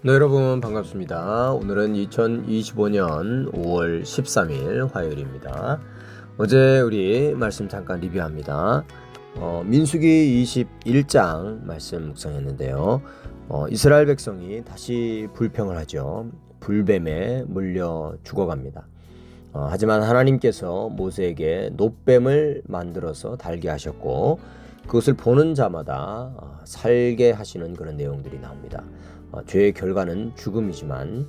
네, 여러분 반갑습니다. 오늘은 2025년 5월 13일 화요일입니다. 어제 우리 말씀 잠깐 리뷰합니다. 어, 민수기 21장 말씀 묵상했는데요. 어, 이스라엘 백성이 다시 불평을 하죠. 불뱀에 물려 죽어갑니다. 어, 하지만 하나님께서 모세에게 노뱀을 만들어서 달게 하셨고 그것을 보는 자마다 어, 살게 하시는 그런 내용들이 나옵니다. 어, 죄의 결과는 죽음이지만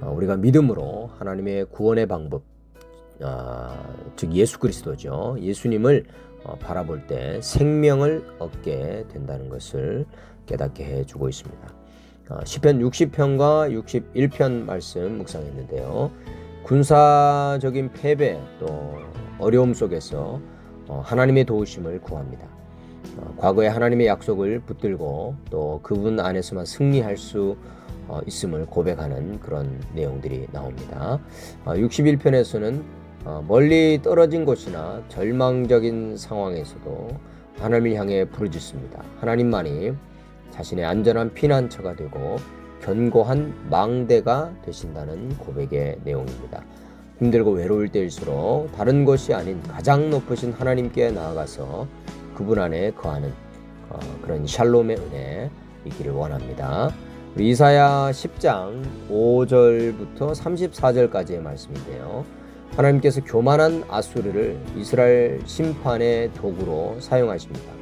어, 우리가 믿음으로 하나님의 구원의 방법, 어, 즉 예수 그리스도죠. 예수님을 어, 바라볼 때 생명을 얻게 된다는 것을 깨닫게 해주고 있습니다. 어, 시편 60편과 61편 말씀 묵상했는데요. 군사적인 패배 또 어려움 속에서 어, 하나님의 도우심을 구합니다. 어, 과거의 하나님의 약속을 붙들고 또 그분 안에서만 승리할 수 어, 있음을 고백하는 그런 내용들이 나옵니다. 어, 61편에서는 어, 멀리 떨어진 곳이나 절망적인 상황에서도 하나님을 향해 부르짖습니다. 하나님만이 자신의 안전한 피난처가 되고 견고한 망대가 되신다는 고백의 내용입니다. 힘들고 외로울 때일수록 다른 것이 아닌 가장 높으신 하나님께 나아가서 그분 안에 거하는 어, 그런 샬롬의 은혜 있기를 원합니다. 이사야 10장 5절부터 34절까지의 말씀인데요. 하나님께서 교만한 아수르를 이스라엘 심판의 도구로 사용하십니다.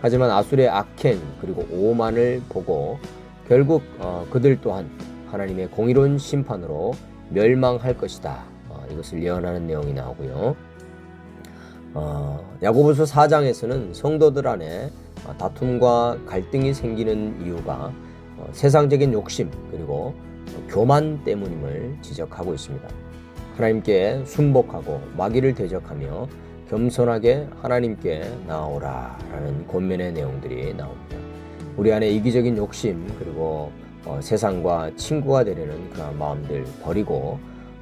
하지만 아수르의 악행 그리고 오만을 보고 결국 어, 그들 또한 하나님의 공의로운 심판으로 멸망할 것이다. 어, 이것을 예언하는 내용이 나오고요. 어, 야고보서 4장에서는 성도들 안에 어, 다툼과 갈등이 생기는 이유가 어, 세상적인 욕심 그리고 어, 교만 때문임을 지적하고 있습니다. 하나님께 순복하고 마귀를 대적하며 겸손하게 하나님께 나오라 라는 권면의 내용들이 나옵니다. 우리 안에 이기적인 욕심 그리고 어, 세상과 친구가 되려는 그런 마음들 버리고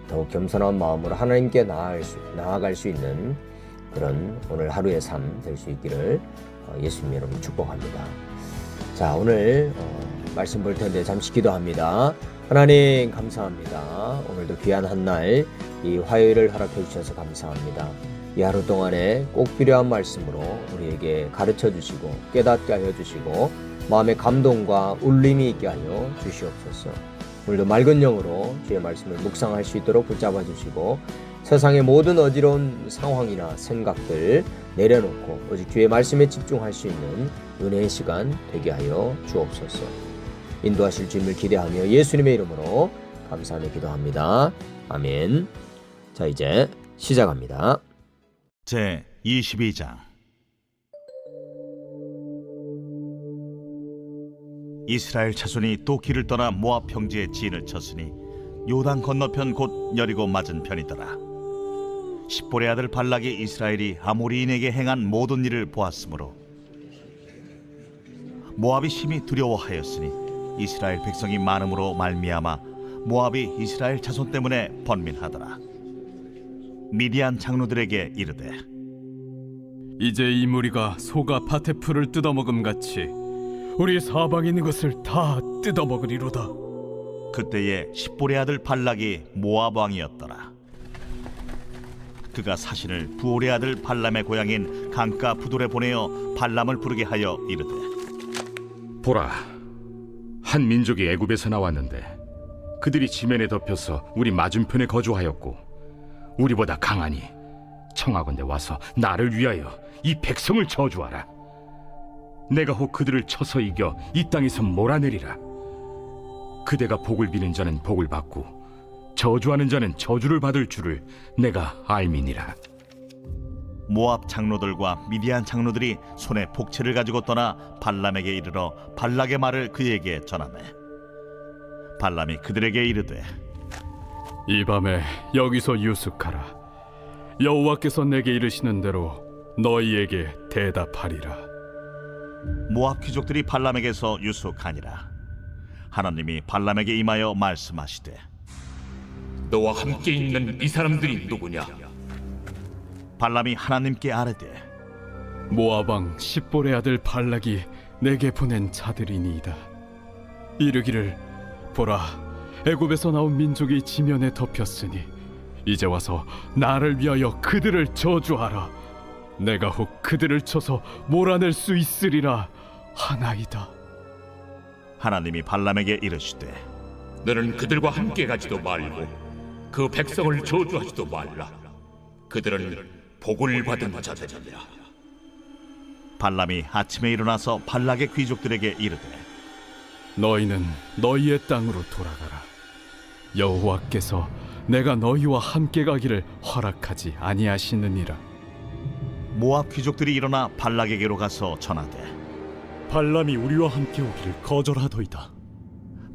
더욱 겸손한 마음으로 하나님께 나아갈 수, 나아갈 수 있는 그런 오늘 하루의 삶 될 수 있기를 어, 예수님 여러분 축복합니다. 자 오늘 어, 말씀 볼 텐데 잠시 기도합니다. 하나님 감사합니다. 오늘도 귀한 한 날 이 화요일을 허락해 주셔서 감사합니다. 이 하루 동안에 꼭 필요한 말씀으로 우리에게 가르쳐 주시고 깨닫게 하여 주시고 마음의 감동과 울림이 있게 하여 주시옵소서. 오늘도 맑은 영으로 주의 말씀을 묵상할 수 있도록 붙잡아 주시고 세상의 모든 어지러운 상황이나 생각들 내려놓고 오직 주의 말씀에 집중할 수 있는 은혜의 시간 되게 하여 주옵소서. 인도하실 주님을 기대하며 예수님의 이름으로 감사하며 기도합니다. 아멘. 자, 이제 시작합니다. 제 22장 이스라엘 자손이 또 길을 떠나 모압 평지에 진을 쳤으니 요단 건너편 곧 여리고 맞은 편이더라 십볼의 아들 발락이 이스라엘이 아모리인에게 행한 모든 일을 보았으므로 모압이 심히 두려워하였으니 이스라엘 백성이 많음으로 말미암아 모압이 이스라엘 자손 때문에 번민하더라 미디안 장로들에게 이르되 이제 이 무리가 소가 밭의 풀을 뜯어먹음 같이 우리 사방에 있는 것을 다 뜯어먹으리로다. 그때에 십볼의 아들 발락이 모압 왕이었더라. 그가 사신을 부올의 아들 발람의 고향인 강가 부돌에 보내어 발람을 부르게 하여 이르되 보라, 한 민족이 애굽에서 나왔는데 그들이 지면에 덮여서 우리 맞은편에 거주하였고 우리보다 강하니 청하건대 와서 나를 위하여 이 백성을 저주하라. 내가 혹 그들을 쳐서 이겨 이 땅에서 몰아내리라. 그대가 복을 비는 자는 복을 받고 저주하는 자는 저주를 받을 줄을 내가 알미니라. 모압 장로들과 미디안 장로들이 손에 복채를 가지고 떠나 발람에게 이르러 발락의 말을 그에게 전하매 발람이 그들에게 이르되 이 밤에 여기서 유숙하라. 여호와께서 내게 이르시는 대로 너희에게 대답하리라. 모압 귀족들이 발람에게서 유숙하니라 하나님이 발람에게 임하여 말씀하시되 너와 함께 있는 이 사람들이 누구냐? 발람이 하나님께 아뢰되 모아방 십볼의 아들 발락이 내게 보낸 자들이니이다. 이르기를 보라, 애굽에서 나온 민족이 지면에 덮였으니 이제 와서 나를 위하여 그들을 저주하라. 내가 혹 그들을 쳐서 몰아낼 수 있으리라 하나이다. 하나님이 발람에게 이르시되 너는 그들과 함께 가지도 말고 그 백성을 저주하지도 말라. 그들은 복을 받은 자들이라. 발람이 아침에 일어나서 발락의 귀족들에게 이르되 너희는 너희의 땅으로 돌아가라. 여호와께서 내가 너희와 함께 가기를 허락하지 아니하시느니라. 모압 귀족들이 일어나 발락에게로 가서 전하되 발람이 우리와 함께 오기를 거절하더이다.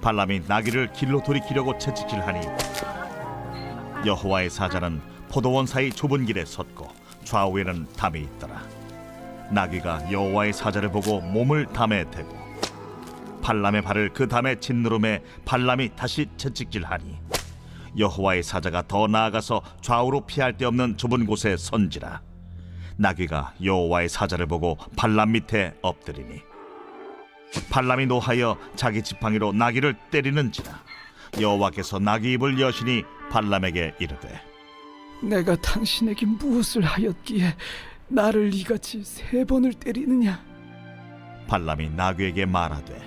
발람이 나귀를 길로 돌이키려고 채찍질하니 여호와의 사자는 포도원 사이 좁은 길에 섰고 좌우에는 담이 있더라. 나귀가 여호와의 사자를 보고 몸을 담에 대고 발람의 발을 그 담에 짓누름에 발람이 다시 채찍질하니 여호와의 사자가 더 나아가서 좌우로 피할 데 없는 좁은 곳에 선지라. 나귀가 여호와의 사자를 보고 발람 밑에 엎드리니 발람이 노하여 자기 지팡이로 나귀를 때리는지라 여호와께서 나귀 입을 여시니 발람에게 이르되 내가 당신에게 무엇을 하였기에 나를 이같이 세 번을 때리느냐? 발람이 나귀에게 말하되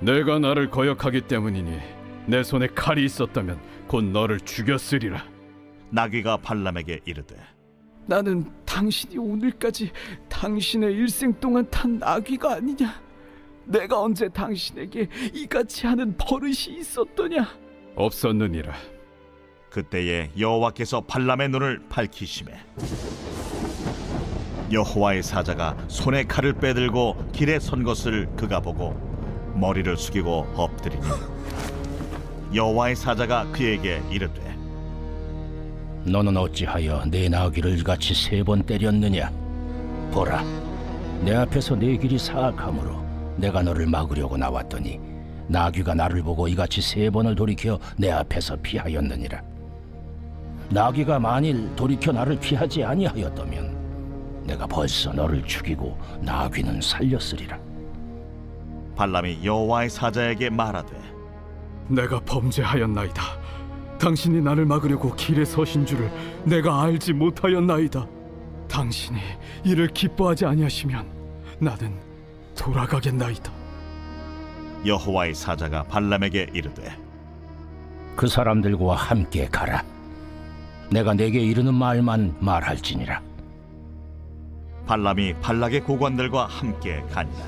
내가 나를 거역하기 때문이니 내 손에 칼이 있었다면 곧 너를 죽였으리라. 나귀가 발람에게 이르되 나는 당신이 오늘까지 당신의 일생 동안 탄 나귀가 아니냐? 내가 언제 당신에게 이같이 하는 버릇이 있었더냐? 없었느니라. 그때에 여호와께서 발람의 눈을 밝히심에 여호와의 사자가 손에 칼을 빼들고 길에 선 것을 그가 보고 머리를 숙이고 엎드리니 여호와의 사자가 그에게 이르되 너는 어찌하여 내 나귀를 이같이 세 번 때렸느냐? 보라, 내 앞에서 내 길이 사악하므로 내가 너를 막으려고 나왔더니 나귀가 나를 보고 이같이 세 번을 돌이켜 내 앞에서 피하였느니라. 나귀가 만일 돌이켜 나를 피하지 아니하였다면 내가 벌써 너를 죽이고 나귀는 살렸으리라. 발람이 여호와의 사자에게 말하되 내가 범죄하였나이다. 당신이 나를 막으려고 길에 서신 줄을 내가 알지 못하였나이다. 당신이 이를 기뻐하지 아니하시면 나는 돌아가겠나이다. 여호와의 사자가 발람에게 이르되 그 사람들과 함께 가라. 내가 내게 이르는 말만 말할지니라. 발람이 발락의 고관들과 함께 가니라.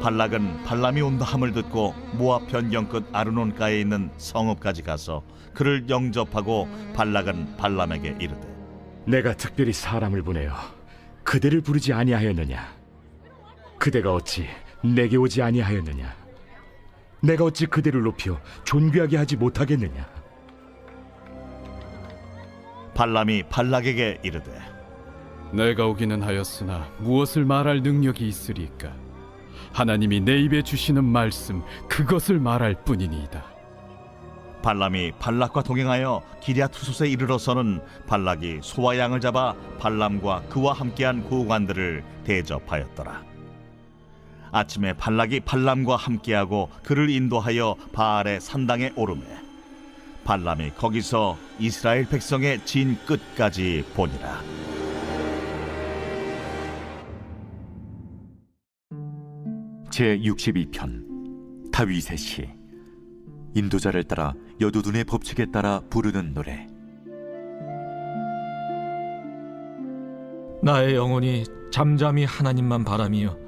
발락은 발람이 온다 함을 듣고 모압 변경 끝 아르논가에 있는 성읍까지 가서 그를 영접하고 발락은 발람에게 이르되 내가 특별히 사람을 보내어 그대를 부르지 아니하였느냐? 그대가 어찌 내게 오지 아니하였느냐? 내가 어찌 그대를 높여 존귀하게 하지 못하겠느냐? 발람이 발락에게 이르되 내가 오기는 하였으나 무엇을 말할 능력이 있으리까? 하나님이 내 입에 주시는 말씀 그것을 말할 뿐이니이다. 발람이 발락과 동행하여 기랴투솥에 이르러서는 발락이 소와 양을 잡아 발람과 그와 함께한 고관들을 대접하였더라. 아침에 발락이 발람과 함께하고 그를 인도하여 바알의 산당에 오르매 발람이 거기서 이스라엘 백성의 진 끝까지 보니라. 제 62편 다윗의 시. 인도자를 따라 여두둔의 법칙에 따라 부르는 노래. 나의 영혼이 잠잠히 하나님만 바라며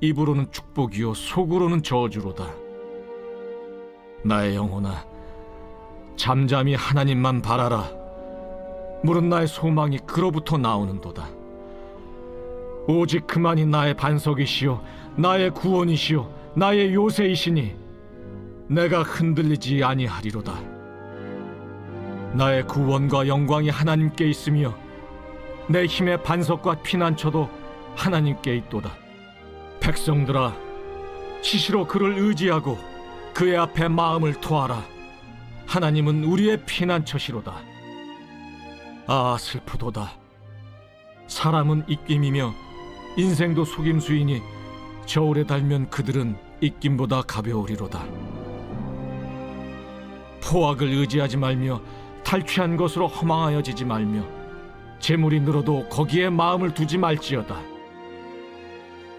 입으로는 축복이요 속으로는 저주로다. 나의 영혼아, 잠잠히 하나님만 바라라. 물은 나의 소망이 그로부터 나오는도다. 오직 그만이 나의 반석이시요 나의 구원이시요 나의 요새이시니 내가 흔들리지 아니하리로다. 나의 구원과 영광이 하나님께 있으며 내 힘의 반석과 피난처도 하나님께 있도다. 백성들아, 시시로 그를 의지하고 그의 앞에 마음을 토하라. 하나님은 우리의 피난처시로다. 아, 슬프도다. 사람은 입김이며 인생도 속임수이니 저울에 달면 그들은 입김보다 가벼우리로다. 포악을 의지하지 말며 탈취한 것으로 허망하여지지 말며 재물이 늘어도 거기에 마음을 두지 말지어다.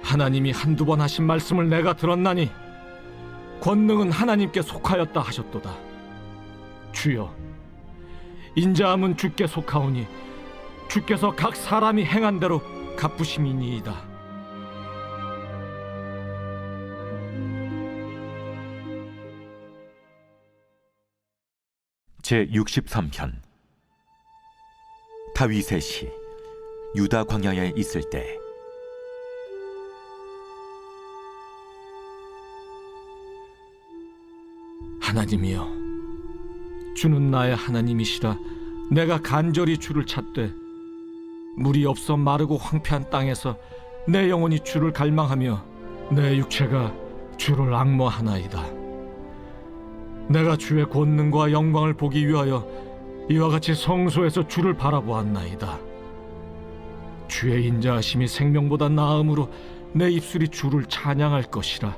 하나님이 한두 번 하신 말씀을 내가 들었나니 권능은 하나님께 속하였다 하셨도다. 주여, 인자함은 주께 속하오니 주께서 각 사람이 행한 대로 갚으심이니이다. 제 63편 다윗의 시 유다 광야에 있을 때 하나님이여, 주는 나의 하나님이시라 내가 간절히 주를 찾되 물이 없어 마르고 황폐한 땅에서 내 영혼이 주를 갈망하며 내 육체가 주를 악모하나이다. 내가 주의 권능과 영광을 보기 위하여 이와 같이 성소에서 주를 바라보았나이다. 주의 인자하심이 생명보다 나음으로 내 입술이 주를 찬양할 것이라.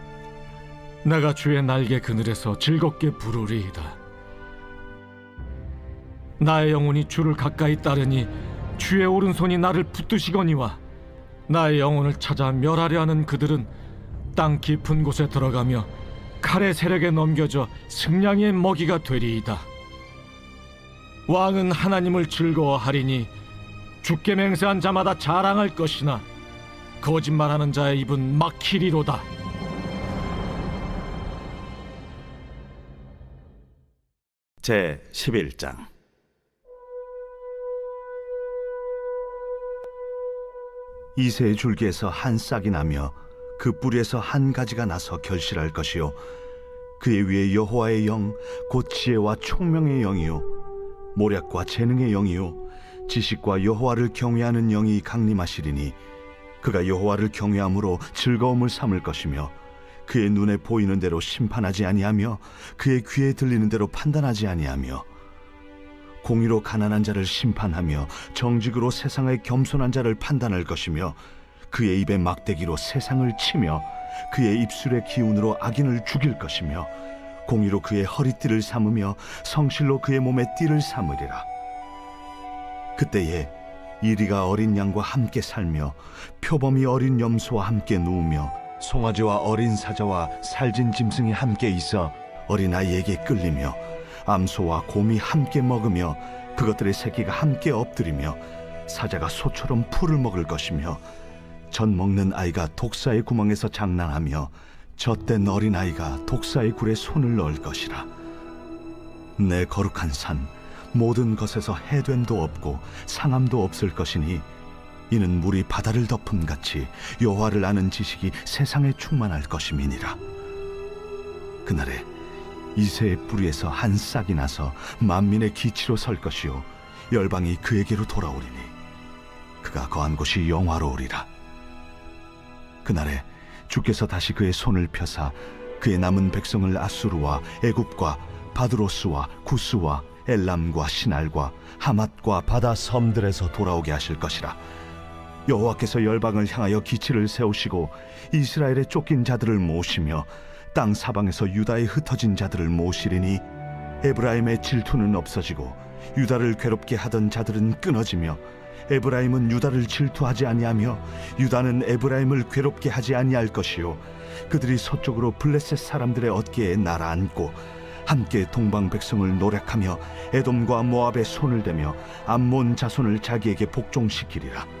내가 주의 날개 그늘에서 즐겁게 부르리이다. 나의 영혼이 주를 가까이 따르니 주의 오른손이 나를 붙드시거니와 나의 영혼을 찾아 멸하려 하는 그들은 땅 깊은 곳에 들어가며 칼의 세력에 넘겨져 승량의 먹이가 되리이다. 왕은 하나님을 즐거워하리니 주께 맹세한 자마다 자랑할 것이나 거짓말하는 자의 입은 막히리로다. 제 11장. 이새의 줄기에서 한 싹이 나며 그 뿌리에서 한 가지가 나서 결실할 것이요. 그의 위에 여호와의 영 곧 지혜와 총명의 영이요. 모략과 재능의 영이요. 지식과 여호와를 경외하는 영이 강림하시리니 그가 여호와를 경외함으로 즐거움을 삼을 것이며 그의 눈에 보이는 대로 심판하지 아니하며 그의 귀에 들리는 대로 판단하지 아니하며 공의로 가난한 자를 심판하며 정직으로 세상의 겸손한 자를 판단할 것이며 그의 입에 막대기로 세상을 치며 그의 입술의 기운으로 악인을 죽일 것이며 공의로 그의 허리띠를 삼으며 성실로 그의 몸에 띠를 삼으리라. 그때에 이리가 어린 양과 함께 살며 표범이 어린 염소와 함께 누우며 송아지와 어린 사자와 살진 짐승이 함께 있어 어린아이에게 끌리며 암소와 곰이 함께 먹으며 그것들의 새끼가 함께 엎드리며 사자가 소처럼 풀을 먹을 것이며 젖 먹는 아이가 독사의 구멍에서 장난하며 젖된 어린아이가 독사의 굴에 손을 넣을 것이라. 내 거룩한 산 모든 것에서 해됨도 없고 상함도 없을 것이니 이는 물이 바다를 덮음 같이 여호와를 아는 지식이 세상에 충만할 것임이니라. 그날에 이새의 뿌리에서 한 싹이 나서 만민의 기치로 설 것이요 열방이 그에게로 돌아오리니 그가 거한 곳이 영화로우리라. 그날에 주께서 다시 그의 손을 펴사 그의 남은 백성을 아수르와 애굽과 바드로스와 구스와 엘람과 신알과 하맛과 바다 섬들에서 돌아오게 하실 것이라 여호와께서 열방을 향하여 기치를 세우시고 이스라엘의 쫓긴 자들을 모시며 땅 사방에서 유다에 흩어진 자들을 모시리니 에브라임의 질투는 없어지고 유다를 괴롭게 하던 자들은 끊어지며 에브라임은 유다를 질투하지 아니하며 유다는 에브라임을 괴롭게 하지 아니할 것이요 그들이 서쪽으로 블레셋 사람들의 어깨에 날아앉고 함께 동방 백성을 노력하며 에돔과 모압의 손을 대며 암몬 자손을 자기에게 복종시키리라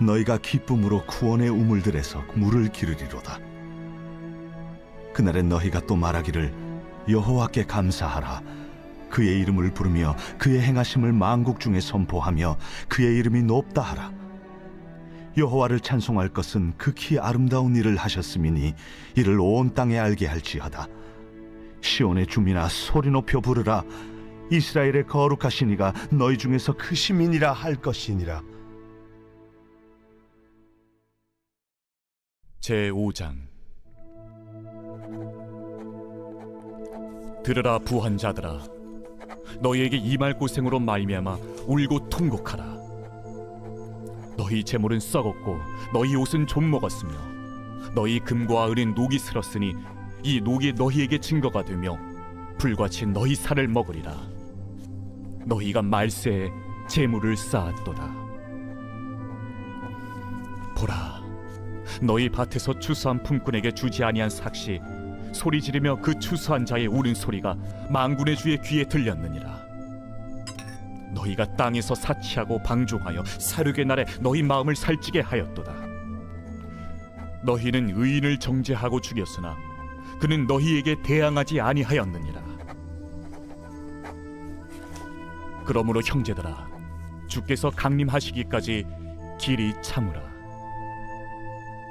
너희가 기쁨으로 구원의 우물들에서 물을 기르리로다. 그날에 너희가 또 말하기를 여호와께 감사하라. 그의 이름을 부르며 그의 행하심을 만국 중에 선포하며 그의 이름이 높다 하라. 여호와를 찬송할 것은 극히 아름다운 일을 하셨음이니 이를 온 땅에 알게 할지어다. 시온의 주민아 소리 높여 부르라. 이스라엘의 거룩하신 이가 너희 중에서 크심이니라 할 것이니라. 제5장. 들으라 부한 자들아. 너희에게 이 말 고생으로 말미암아 울고 통곡하라. 너희 재물은 썩었고 너희 옷은 좀 먹었으며 너희 금과 은은 녹이 슬었으니 이 녹이 너희에게 증거가 되며 불같이 너희 살을 먹으리라. 너희가 말세에 재물을 쌓았도다. 보라 너희 밭에서 추수한 품꾼에게 주지 아니한 삭시 소리 지르며 그 추수한 자의 우는 소리가 망군의 주의 귀에 들렸느니라. 너희가 땅에서 사치하고 방종하여 사륙의 날에 너희 마음을 살찌게 하였도다. 너희는 의인을 정죄하고 죽였으나 그는 너희에게 대항하지 아니하였느니라. 그러므로 형제들아 주께서 강림하시기까지 길이 참으라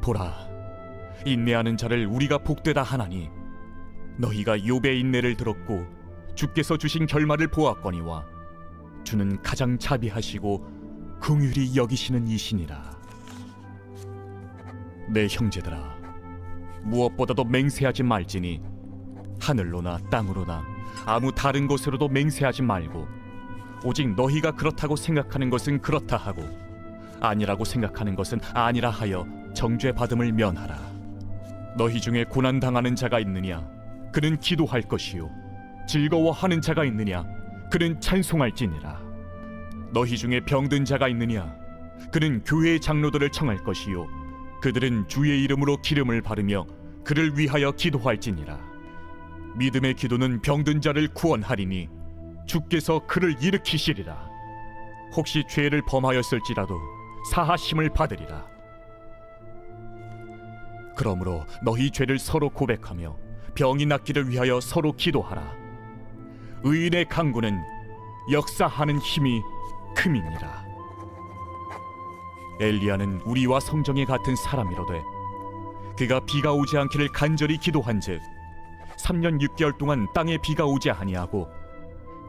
보라 인내하는 자를 우리가 복되다 하나니 너희가 욥의 인내를 들었고 주께서 주신 결말을 보았거니와 주는 가장 자비하시고 긍휼히 여기시는 이시니라. 내 형제들아 무엇보다도 맹세하지 말지니 하늘로나 땅으로나 아무 다른 곳으로도 맹세하지 말고 오직 너희가 그렇다고 생각하는 것은 그렇다 하고 아니라고 생각하는 것은 아니라 하여 정죄 받음을 면하라. 너희 중에 고난 당하는 자가 있느냐? 그는 기도할 것이요. 즐거워하는 자가 있느냐? 그는 찬송할지니라. 너희 중에 병든 자가 있느냐? 그는 교회의 장로들을 청할 것이요. 그들은 주의 이름으로 기름을 바르며 그를 위하여 기도할지니라. 믿음의 기도는 병든 자를 구원하리니 주께서 그를 일으키시리라. 혹시 죄를 범하였을지라도 사하심을 받으리라. 그러므로 너희 죄를 서로 고백하며 병이 낫기를 위하여 서로 기도하라. 의인의 강구는 역사하는 힘이 큼이니라. 엘리야는 우리와 성정에 같은 사람이로되 그가 비가 오지 않기를 간절히 기도한즉 3년 6개월 동안 땅에 비가 오지 아니하고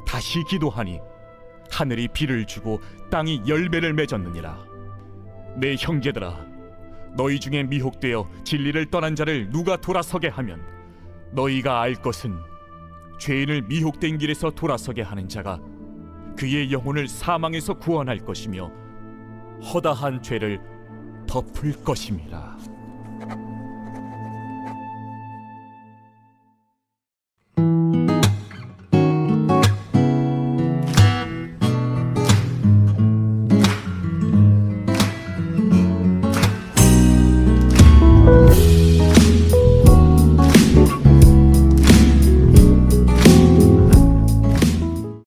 다시 기도하니 하늘이 비를 주고 땅이 열매를 맺었느니라 내 형제들아 너희 중에 미혹되어 진리를 떠난 자를 누가 돌아서게 하면 너희가 알 것은 죄인을 미혹된 길에서 돌아서게 하는 자가 그의 영혼을 사망에서 구원할 것이며 허다한 죄를 덮을 것임이라.